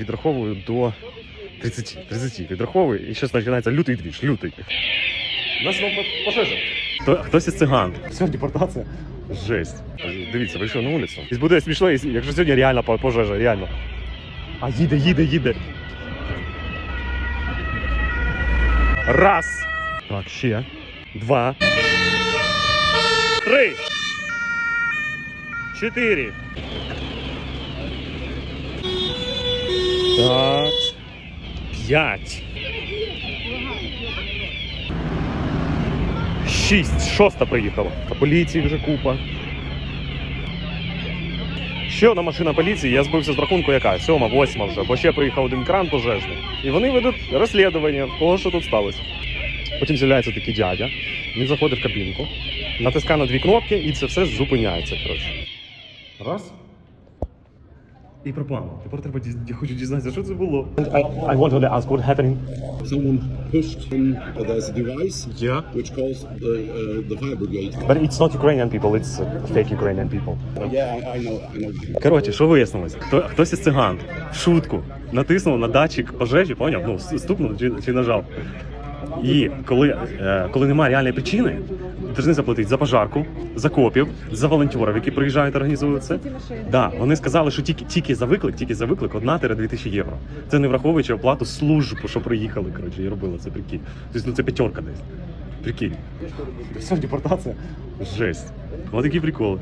Відраховую до 30. 30 відраховую, і зараз починається лютий двіж, лютий. Нас вам пожежа. Хто, хтось із циган. Все, депортація. Жесть. Дивіться, вийшов на вулицю. І буде смішно, якщо сьогодні реально пожежа, реально. А їде, їде, їде. Раз. Так, ще. Два. Три. Чотири. Так. П'ять. Шість. Шоста приїхала. Поліції вже купа. Ще одна машина поліції, я збився з рахунку, яка? Сьома, восьма вже, бо ще приїхав один кран пожежний. І вони ведуть розслідування, кого що тут сталося. Потім з'являється такий дядя, він заходить в кабінку, натискає на дві кнопки, і це все зупиняється. Коротше. Раз. І пропало. Тепер треба діз- я хочу дізнатися, що це було. I, I want to ask what happened. Someone pushed in, uh, there's a device Yeah. which calls the, uh, the fire brigade. But it's not Ukrainian people, it's uh, fake Ukrainian people. Yeah, I, I know, I know. Коротше, що вияснилось? Хто, хтось із циган в шутку натиснув на датчик пожежі, поняв? Ну, стукнув чи, чи нажав. І коли, е, коли немає реальної причини, повинні заплатити за пожарку, за копів, за волонтерів, які приїжджають і це. Да, вони сказали, що тільки, тільки за виклик, тільки за виклик 1-2 тисячі євро. Це не враховуючи оплату служб, що приїхали, коротше, і робили це, прикинь. Тобто, ну це п'ятерка десь. Прикинь. Все, депортація. Жесть. Ось такі приколи.